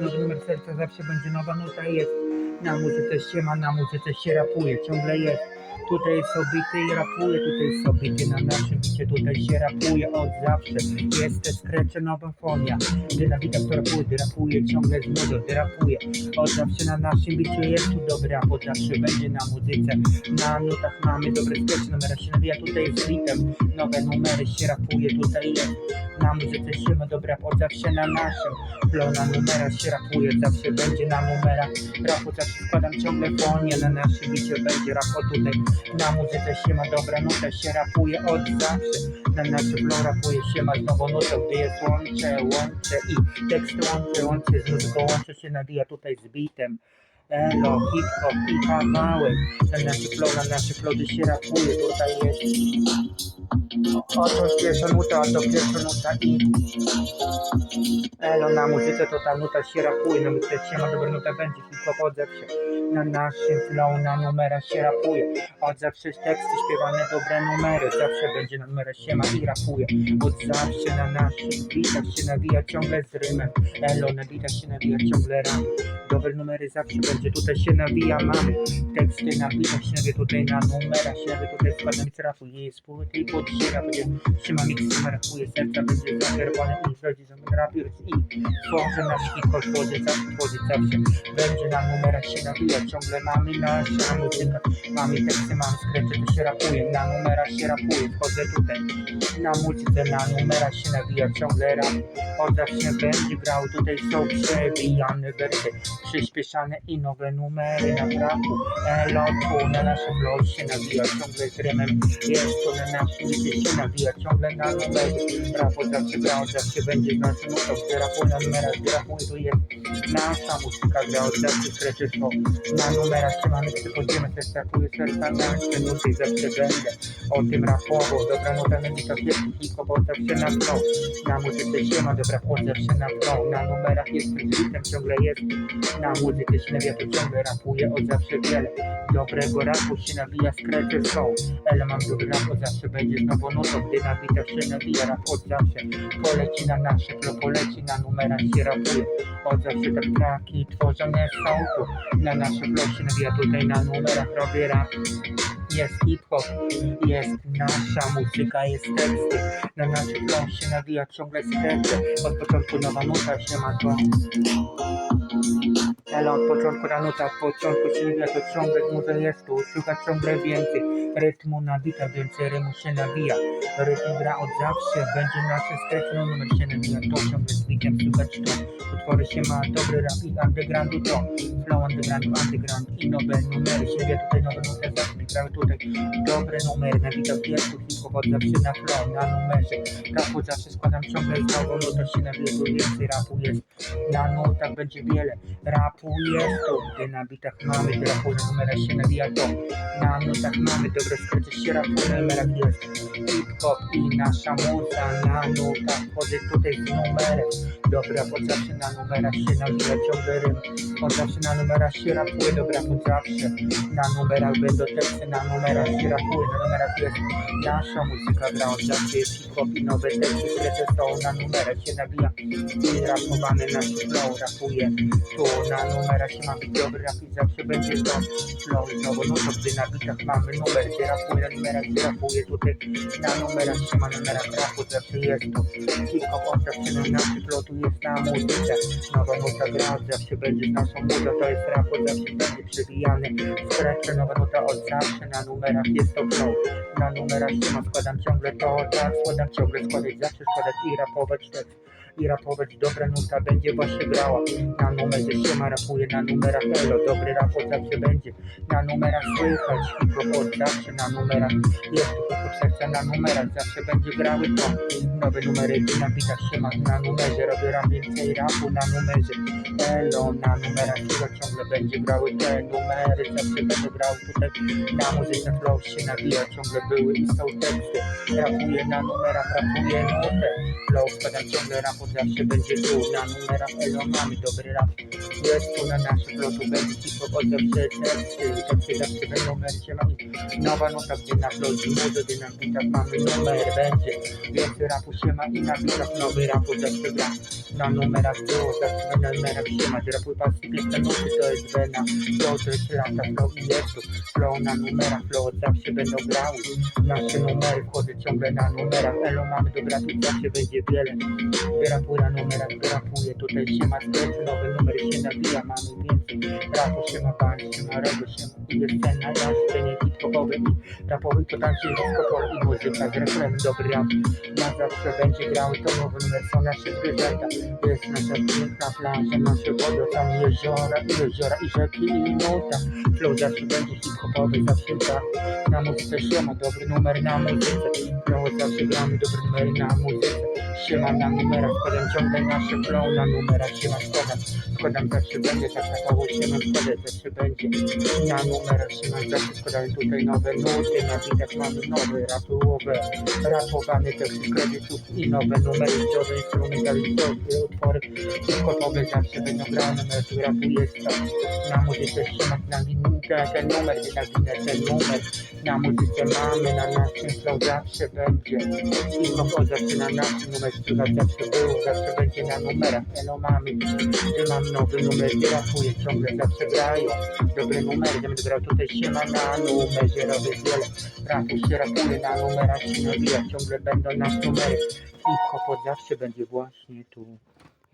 nowy numer serca zawsze będzie nowa nuta jest. Na muzyce się ma, na muzyce się rapuje, ciągle jest. Tutaj jest obity i rapuje, tutaj jest obity na naszym bicie, tutaj się rapuje od zawsze. Jest te skrecze nowa fonia. Dynamita, która rapuje, gdy ciągle z nudą, gdy rapuje. Od zawsze na naszym bicie jest tu dobry rap, od zawsze będzie na muzyce. Na nutach mamy dobre skrecze, numera się nawija, tutaj jest ritem. Nowe numery się rapuje, tutaj jest. Na muzyce się ma dobra, od zawsze na naszym. Flow na numerach się rapuje, zawsze będzie na numerach. Rap od zawsze składam ciągle fonie, na naszym bicie będzie rap tutaj. Na muzyce się ma dobra nuta, się rapuje od zawsze. Na naszym flow rapuje się ma znowu nutę, gdy jest łącze, łącze i tekst łącze, łącze z muzyką, łącze się nawija tutaj z bitem. Elo, hip hop i kawałek. Na naszy flow, na nasze flow, się rapuje, tutaj jest. Oto pierwsza nuta, oto pierwsza nuta i Elo na muzyce to ta nuta się rapuje, na muzyce się ma dobra nuta będzie, tylko od zawsze na naszym flow, na numerach się rapuje. Od zawsze teksty śpiewane, dobre numery, zawsze będzie na numerach się ma i rapuje. Od zawsze na naszych bitach się nawija ciągle z rymem. Elo na bitach się nawija ciągle ram. Dobre numery zawsze będzie, tutaj się nawija, mamy teksty na bitach się nawija tutaj na numerach się nawija tutaj składam rapuje, jest płyty i podziera, będzie się ma miks, rapuje, serca będzie zagerwane i zrodzi za rapier i. Tworzy nasz hip-hop, tworzy zawsze, tworzy zawsze, będzie na numerach się nawija, ciągle mamy nasza muzyka, mamy teksty, mamy skrecze, to się rapuje, na numerach się rapuje, wchodzę tutaj, na muzyce, na numerach się nawija, ciągle rap, od zawsze będzie grał, tutaj są przewijane wersy, przyspieszane i nowe numery na braku, elotu, na nasze flow się nawija, ciągle z rymem, jest to na naszym się nawija, ciągle na numerze, rap od zawsze grał, zawsze będzie z naszym nutą, gdy rapuje na numerach, tu jest nasza muzyka, gra od zawsze skreczy są, na numerach. Trzymamy przychodzimy, też rapuje serca nasze nuty i zawsze będę o tym rapował, dobra nuta na nitach jest hip-hop od zawsze na flow, na muzyce się ma, dobra od zawsze na flow, na numerach jest z ritem, ciągle jest, na muzyce się nawija, to ciągle rapuje od zawsze wiele, dobrego rapu się nawija, skrecze są, ale mam dobry rap od zawsze będzie znowu nutą, gdy na bitach się nawija, rap od zawsze poleci na nasze flow, poleci na numerach się rapuje, od zawsze te traki tworzone są tu, na nasze flow się nawija, tutaj na numerach robię rap, jest hip-hop, jest nasza muzyka, jest teksty, na nasze flow się nawija ciągle skrecze, od początku nowa nuta się ma to. Ale od początku ta nuta, od początku się nawija, to ciągle muza jest tu, słychać ciągle więcej. Rytmu nabita, więcej rymu się nawija. Rytm gra od zawsze, będzie sketch, no numer się nawija, to ciągle z bitem słychać to. Utwory się ma dobry rap i undergroundu to, flow undergroundu, underground i nowe numery, nawija tutaj nowe numery, grały tutaj dobre numery, nawita pierwszy hip-hop od na flow, na numerze. Rapu zawsze składam ciągle znowu, no to się nawija, tu więcej rapu jest, na nutach będzie wiele rapu jest tu, gdy na bitach mamy, gdy rapu na numerach się nawija to, na nutach mamy, dobre skrycie się rapu na numerach jest, hip-hop i nasza muza, na nutach. Wchodzę tutaj z numerem, dobra, pod zawsze na numerach się nawija ciągle rym, od zawsze na numerach się rapuje, dobra, pod zawsze, na numerach będą teksty, na numerach się rapuje, na numerach jest nasza muzyka gra, zawsze jest hip-hop i nowe teksty, skrycie są, na numerach. Się nawija, i rapowany nasz flow rapuje, tu na numerach się ma być dobry rap i zawsze będzie to flow. Znowu, no to gdy na bitach mamy numer, gdzie rapuje na numerach, gdzie rapuje tutaj na numerach się ma numerach rapu, zawsze jest to hip-hop, od zawsze na naszym flow, tu jest na muzyce, nowa nuta gra, zawsze będzie naszą muzą, to jest rap, zawsze będzie przewijany, skrecze, nowa nuta od zawsze na numerach. Jest to flow, na numerach się ma, składam ciągle to, tak, składam ciągle, składać, zawsze składać i rapować tekst i rapować dobra nuta będzie właśnie grała na numerze się ma rapuje na numerach elo dobry rap od zawsze będzie. Na numerach słychać hip-hop od zawsze na numerach. Jest hip-hop serca na numerach zawsze będzie grały to. Nowe numery gdy na bitach się ma na numerze robię rap więcej rapu na numerze elo. Na numerach chyba ciągle będzie grały te numery zawsze będę grał tutaj. Na muzyce flow się nawija ciągle były i są teksty. Rapuję na numerach rapuję nutę. Flow składam ciągle rap od zawsze będzie tu na numerach elo mamy dobry rap jest tu na naszym flotu będzie hip-hop od zawsze teksty teksty zawsze będą będzie mamy nowa nota gdzie na flow z muzy gdy na bitach mamy numer będzie. Więcej rapu się ma i na nowy rap zawsze gra Na numerach było, zawsze na numerach siema, drapuj pasy, piękne nuty, to jest wena. To jest lata, flow i tu. Flow na numerach, flow od zawsze będą grały. Nasze numery, wchodzę ciągle na numerach. Elo mamy dobra, tu zawsze będzie wiele. Wyrapuję na numerach, wyrapuję tutaj się ma sklepy, nowy numer się nabija, mamy więcej. Rapu się ma ban, się ma rego, się ma i jest ten na jasny, nie hip-hopowy i rapowy, to tańczy disco i muzyka z refrenem, dobry rap. Na zawsze będzie grały, to nowy numer, są nasze zwierzęta. Jest nasza piękna plaża, nasze wody, tam jeziora, i jeziora i rzeki i nuta. Flow zawsze będzie hip-hopowy, zawsze tak. Na muzyce się ma dobry numer na muzyce. Flow zawsze gramy dobry numer na muzyce. Siema na numerach, składam ciągle nasze flow na numerach, siema składam, składam zawsze będzie, tak na koło siema składam, zawsze będzie, na numerach siema zawsze składam tutaj nowe nuty, na bitach mamy nowe, rapowe, rapowane teksty kredytów i nowe numery, zioły, instrumentalizowe, utwory, hip-hopowe zawsze będą grane, rapu jest to, na muzyce siema, na winkę ten numer, nie na winę ten numer, na muzyce mamy, na naszym flow zawsze będzie, hip-hop zawsze na naszym numer, który zawsze był, zawsze będzie na numerach, elo mamy, gdy mam nowy numer, gdzie rapuję, ciągle zawsze grają, dobry numer, będę grał tutaj się ma na numerze, robię wiele, rapu się rapuje, na numerach się nabija, ciągle będą nasz numery, hip-hop od zawsze będzie właśnie tu.